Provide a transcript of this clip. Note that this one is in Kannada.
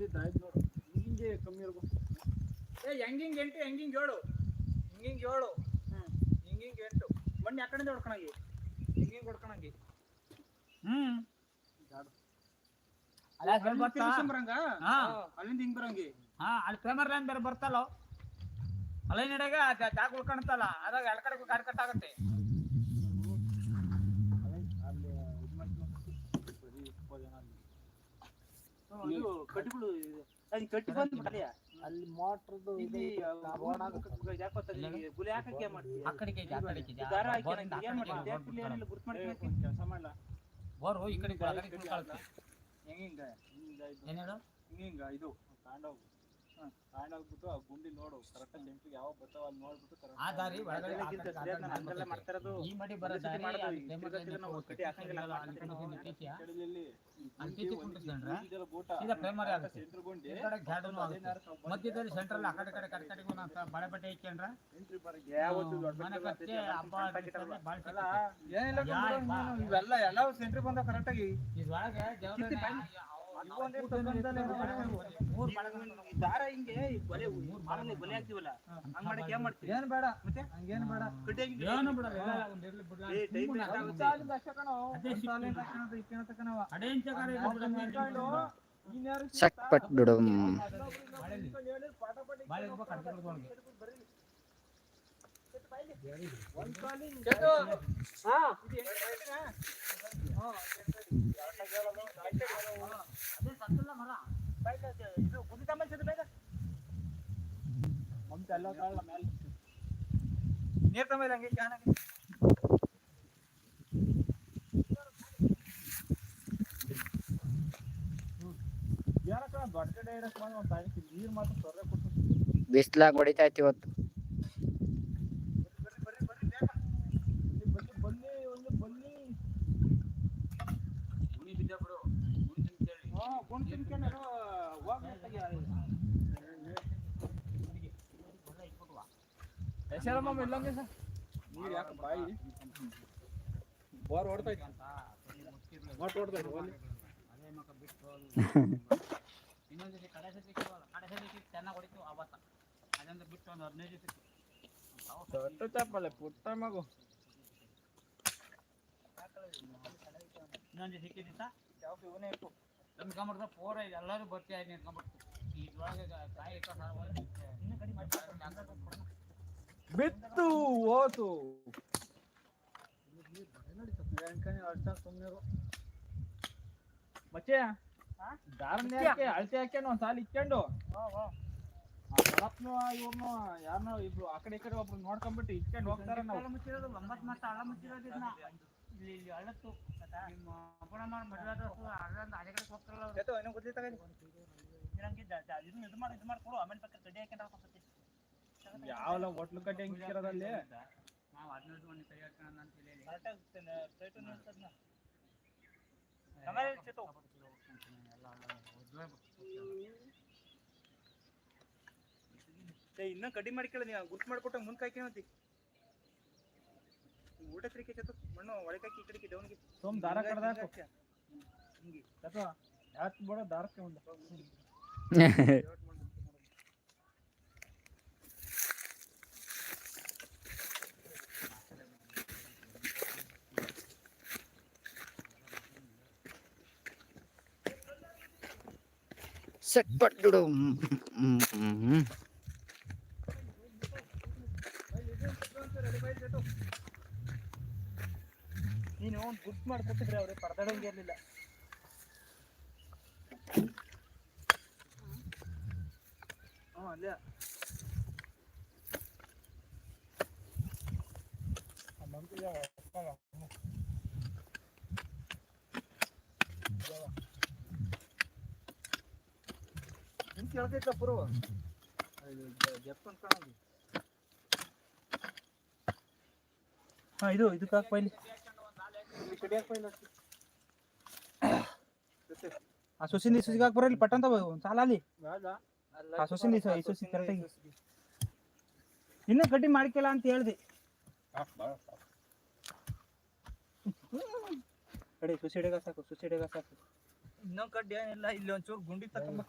ಬಂದಿದ್ದ ಆಯ್ತು ನೋಡು. ಹಿಂಗೆ ಕಮ್ಮಿ ಇರ್ಬೇಕು. ಏ ಹೆಂಗಿಂಗ್ ಎಂಟು ಹೆಂಗಿಂಗ್ ಏಳು? ಹಿಂಗಿಂಗ್ ಏಳು. ಹಿಂಗಿಂಗ್ ಎಂಟು. ಬನ್ನಿ ಆ ಕಡೆಯಿಂದ ಹೊಡ್ಕೊಳಂಗಿ. ಹಿಂಗಿಂಗ್ ಹೊಡ್ಕೊಳಂಗಿ? ತಿರ್ಗಿಸ್ಕೊಂಡ್ ಬರಂಗ? ಹಾ. ಅಲ್ಲಿಂದ ಹಿಂಗ್ ಬರಂಗಿ. ಹಾ ಅಲ್ಲಿ ಫೇಮರ್ ಲೈನ್ ಬೇರೆ ಬರ್ತಲ್ಲ ಅಲ್ಲೇ ನಡೆಗ ಜಾಗ ಉಳ್ಕೊಳ್ತಲ್ಲ ಅದಾಗ ಎಲ್ಲ ಕಡೆ ಗಾಡಿ ಕಟ್ ಆಗತ್ತೆ ಅಲ್ಲಿ ಇದು ಮಾಡ್ಕೊಂಡು ಬರೀ ಇಪ್ಪತ್ತು ಜನ ಅಲ್ಲಿ. ಇದು ಕಟ್ಟಿಗಳು ಅದು ಕಟ್ಟಿ ಬಂದ್ಬಿಟ್ಟಲ್ಲ ಅಲ್ಲಿ ಮೋಟ್ರದ್ದು ಇಲ್ಲಿ ಗುಲಿ ಹಾಕಕ್ಕೆ ಏನ್ ಮಾಡ್ತೀಯ? ಆ ಕಡೆಗೆ ಇದೆ, ಆ ಕಡೆಗೆ ಇದೆ. ಈ ದಾರ ಹಾಕಿ ಹಿಂಗ ಆ ಏನ್ ಕಡೆಗೆ ಮಾಡ್ತೀಯ? ಬೋರ್ ಇಲ್ಲಿ ಏನಿಲ್ಲ ಗುರ್ತು ಮಾಡಿ ಕೆಲಸ ಮಾಡಲ್ಲ ಬೋರು ಈ ಕಡೆಗೆ ಆ ಕಡೆಗೆ ಉಳ್ಕೊಳತ್ತೆ. ಹೆಂಗಿಂಗ ಹಿಂಗ ಇದು. ಏನ್ ಹೇಳು? ಹಿಂಗಿಂಗ ಇದು ತಾಂಡೋಗು ತಾಂಡೋಗ್ಬಿಟ್ಟು ಆ ಗುಂಡಿ ನೋಡು. ಕರೆಕ್ಟ್ ಸೆಂಟ್ರಿಗೆ ಯಾವ ಬರ್ತಾವ ಅಲ್ಲಿ ನೋಡ್ಬಿಟ್ಟು ಆ ದಾರಿ ಒಳಗಡೆ ಆ ಅದೆಲ್ಲ ಕಡೆ ಕಡೆ ನಾನು ಹಂಗೆಲ್ಲ ಮಾಡ್ತಾ ಇರೋದು. ಈ ಮಡಿ ಬರೋ ಒಂದೇ ಸತಿ ದಾರಿ ಮಾಡೋದು, ಅಲ್ಲಿ ಈ ಫೇಮರ್ ತಿರ್ಗಾ ತಿರ್ಗಾ ನಾವು ಲೈನ್ ಕಟ್ಟಿ ಹಾಕಂಗಿಲ್ಲ, ಅಲ್ಲಿ ಮಾಡ್ತಾ ಕಡೆ ಇರೋದು. ನಿಂತೈತಿಯಾ? ಕಡಲಲ್ಲಿ ಅಲ್ಲಿ ಕಿತ್ತಿ ಸೀದಾ primary ಆಗುತ್ತೆ. ಸೆಂಟ್ರ್ ಗುಂಡಿ. ಈ ಕಡೆ ಗಾರ್ಡನ್ ಆಗುತ್ತೆ. ಮಧ್ಯದಲ್ಲಿ ಸೆಂಟ್ರಲ್ ಆ ಕಡೆ ಕಡೆ ಕಡೆ ಕಡೆಗೆ ಬಾಳೆ ಬಟ್ಟೆ ಇಕ್ಕೊಂಡ್ರೆ ಎಂಟ್ರಿ ಬರಕ್ಕೆ ಯಾವತ್ತು ದೊಡ್ಡ ಮನೆ ದೊಡ್ಡ ಕಟ್ಟೆ ಹಬ್ಬ ಸಣ್ಣ ಗಿಡಗಳು. ಬಾಳ ಅಲ್ಲ, ಏನಿಲ್ಲ ಯಾ- ಬಾ. ನೀನು. ಇವೆಲ್ಲ ಎಲ್ಲ ಸೆಂಟ್ರಿ ಬಂದ ಕರೆಕ್ಟ್ ಆಗಿ. ಇದ್ರೊಳಗೆ ದೇವ್ರನ್ನ ಯಾವ- ದಾರ ಹಿಂಗೆ ಈ ಬಲೆ ಮಾಮೂಲಿ ಬಲೆ ಹಾಕ್ತಿವಲ್ಲ? ಹಂಗ್ ಮಾಡಕ್ಕೆ ಏನ್ ಮಾಡ್ತೀವಿ. ಏನ್ ಬೇಡ. ಮತ್ತೆ? ಹಂಗೇನ್ ಬೇಡ. ಕಟ್ಟಿ ಹಾಕಿ ಏನು ಬಿಡ್ಲ, ಏ, ಟೈಮ್ ಅಷ್ಟೇ ಕಣೋ. ಅದೇ. ಅಷ್ಟೇ ಅಂತ ಇಕ್ಕೇನ ತಕನವ. ಅಡೆ ಇಂಚಗಾರ ಇಲ್ಲ ಹಾ ಹಾ ಇನ್ಯಾರು ಚಕ್ಪಟ್ ಡುಡುಮ್ ಬಾಳೆಲಿ. ಬಾಳೆ ಇರ್ಬೇಕು, ಅಡ್ಗೆ ಇರ್ಬೇಕು. ಚೇತು, ಹಾ, ಇದು ಎಂಟು ಸಾಯ್ತಿನಾ? ಅದೇ ಸತ್ತಲ್ಲ ಮರ. ಬಾಯ್ಲೆ ಅದು ಇದು ಗುಂಡಿ ತಗೊಂಬಂದ್ ಚೇತು ಬೇಗ. ಮಮ್ತ ಎಲ್ಲ ತಾಳ ಮೇಲೆ ನೀರ್ ತಗೊಂಬಲ್ಲ ಹಂಗೆ ಕ್ಯಾನ್ ಹಾಕಿ. ಏನಕ್ಕ ದೊಡ್ಡ ಕಡೆ ಇರಕ್ ಮಾಡಿ ಒಂದ್ ತಾಯಿಗೆ ನೀರ್ ಮಾತ್ರ ತೊರ್ರೆ ಕೊಟ್ಟು ಬಿಸ್ಲಾಗ್ ಹೊಡಿತೈತಿ ಇವತ್ತು ಬರ್ರಿ ಬರ್ರಿ ಬರ್ರಿ ಬೇಗ. ಇಲ್ಲಿ ಬನ್ನಿ ಬನ್ನಿ ಒಂದು ಬನ್ನಿ ಗುಣಿ ಬಿದ್ದ ಬಿಡು. ಗುಣಿ ತಿಂತೇಳಿ. ಹಾ, ಗುಂಡ್ ತಿನ್ಕೊಂಡು ಏನೋ ಯಶಾರಮ್ಮ ಇಲ್ಲಂಗೆ ಸರ್ ನೀರ್ ಯಾಕೆ ಬಾಯಿ ಬೋರ್ ಹೊಡ್ತೈತಿ ಅಂತ ಬರೀ ಮುಚ್ಚಿರ್ಲಿ. ಮೋಟ್ ಹೊಡ್ತೈತಿ ಒಲ್ಲಿ ಅದೇ ಮಕ್ಕ ಬಿಟ್ಟು ಇನ್ನೊಂದ್ ದಿವಸ ಕಡೆ ಸತಿ ಸಿಕ್ಕವಲ್ಲ, ಕಡೆ ಸತಿ ಸಿಕ್ಕಿ ಚೆನ್ನಾಗ್ ಹೊಡಿತು ಅವತ್ತ ಅದೊಂದು ಬಿಟ್ಟು ಒಂದು ಹದಿನೈದು ದಿವಸ ದೊಡ್ಡ ಚಪ್ಪಲೆ ಪುಟ್ಟ ಮಗು ಇನ್ನೊಂದು ಸಿಕ್ಕಿ ದಿವಸ ಯಾವ ಇವನೇ ಇರ್ಬೇಕು. ನಂಬ್ಕೊಂಬಿಡ್ದ ಪೂರ ಎಲ್ಲರೂ ಬರ್ತೀಯ ನಿಂತ್ಕೊಂಬಿಡ್ತು ಇದ್ರೊಳಗೆ ಕಾಯಿ ಇಟ್ಟ ಸಾರು ಒಳಗೆ ಇನ್ನೂ ಕಡಿಮೆ ಮಾಡಿ ಬಿತ್ತು ಹೋತು. ಮಚ್ಚೆ ದಾರನ್ನ ಹಾಕಿ ಅಳತೆ ಹಾಕ್ಯಾನ ಒಂದ್ ಸಾಲ ಇಕ್ಕೊಂಡು ಇವ್ರನ್ನು ಯಾರನ್ನ ಇಬ್ರು ಆ ಕಡೆ ಈ ಕಡೆ ಒಬ್ರು ನೋಡ್ಕೊಂಡ್ಬಿಟ್ಟು ಇಟ್ಕೊಂಡು ಹೋಗ್ತಾರೆ ನಾವು. ಒಂಬತ್ತು ಮಾಸ ಹಳ್ಳ ಮುಚ್ಚಿರೋದು ಇದನ್ನ ಇಲ್ಲಿ ಇಲ್ಲಿ ಹಳ್ಳತ್ತು ನಿಮ್ಮ ಅಪ್ಪಣ ಮಾಡಿ ಮದುವೆ ಆದ ಹಳ್ಳಂದ ಅದೇ ಕಡೆ ಹೋಗ್ತಾರಲ್ಲ ಅವ್ರು. ಜ- ಇದನ್ನ ಇದು ಮಾಡಿ ಇದು ಮಾಡಿ ಕೊಡು. ಆಮೇಲೆ ಪಕ್ಕ ಕಡ್ಡಿ ಹೋಗ್ತೈತಿ. ಯಾವಲ್ಲ ಹೋಟ್ಲು ಕಟ್ಟೆ ಹೆಂಗ್ ಇನ್ನ ನಾವು ಹದಿನೈದು ಮಂದಿ ಕೈ ಹಾಕೋಣ ಅಂತ ಹೇಳಿ ಕರೆಕ್ಟ್ ಆಗಿ ತ- straight ನಿಲ್ಸದ್ನ. ಆಮೇಲೆ ಇನ್ನೂ ಕಡಿಮೆ ಮಾಡಿಕೊಳ್ಳ ನೀವು ಗುರ್ತು ಮಾಡ್ಕೊಟ್ಟ ಮುಂದೆ ಕಾಯ್ಕೊಂತಿ ಊಟ ತಿರುಗಿ ಚತು ಮಣ್ಣು ಒಳಕಾಕಿ ಕಡಿಕೆ ಈ ಕಡೆಗೆ ಡೌನ್ಗೆ ಸೋಮ್ ದಾರ ಕಡ್ದಾಕ ಹಿಂಗೆ. ಚತು ಯಾತ್ ಬೇಡ ದಾರಕ್ಕೆ ಒಂದು ಚಕ್ಪಟ್ ಬಿಡು. ನೀನು ಒಂದು ಗುರ್ತು ಮಾಡ್ಕೊಟ್ಟಿದ್ರೆ ಅವ್ರೆ ಪರದಾಡಂಗೆ ಇರಲಿಲ್ಲ. ಹ್ಞೂ ಅಲ್ಲೇ. ನಿನ್ ಕೇಳ್ತೈತ ಪುರು ಜಪ್ಪ ಅನ್ಕೊಳ್ಳೋದು ಹಾ ಇದು ಇದಕ್ಕೆ ಹಾಕ್ ಪೈಲಿ ಆ ಸೊಸಿಂದ ಈ ಸೊಸಿಗೆ ಹಾಕ್ ಬರಲಿ ಪಟ್ಟಂತ ಸಾಲ ಅಲ್ಲಿ. ಆ ಸೊಸಿಂದ ಈ ಸೊಸಿ ಕರೆಕ್ಟಾಗಿ ಇನ್ನೂ ಕಡ್ಡಿ ಮಾಡ್ಕಿಲ್ಲ ಅಂತ ಹೇಳ್ದೆ. ಕಡೆ ಸೊಸೈಡಿಗ ಸಾಕು ಸುಸಿಡೆಗ ಸಾಕು ಇನ್ನೊಂದು ಕಡ್ಡಿ ಏನಿಲ್ಲ ಇಲ್ಲಿ ಒಂಚೂರು ಗುಂಡಿ ತಕೊಂಬ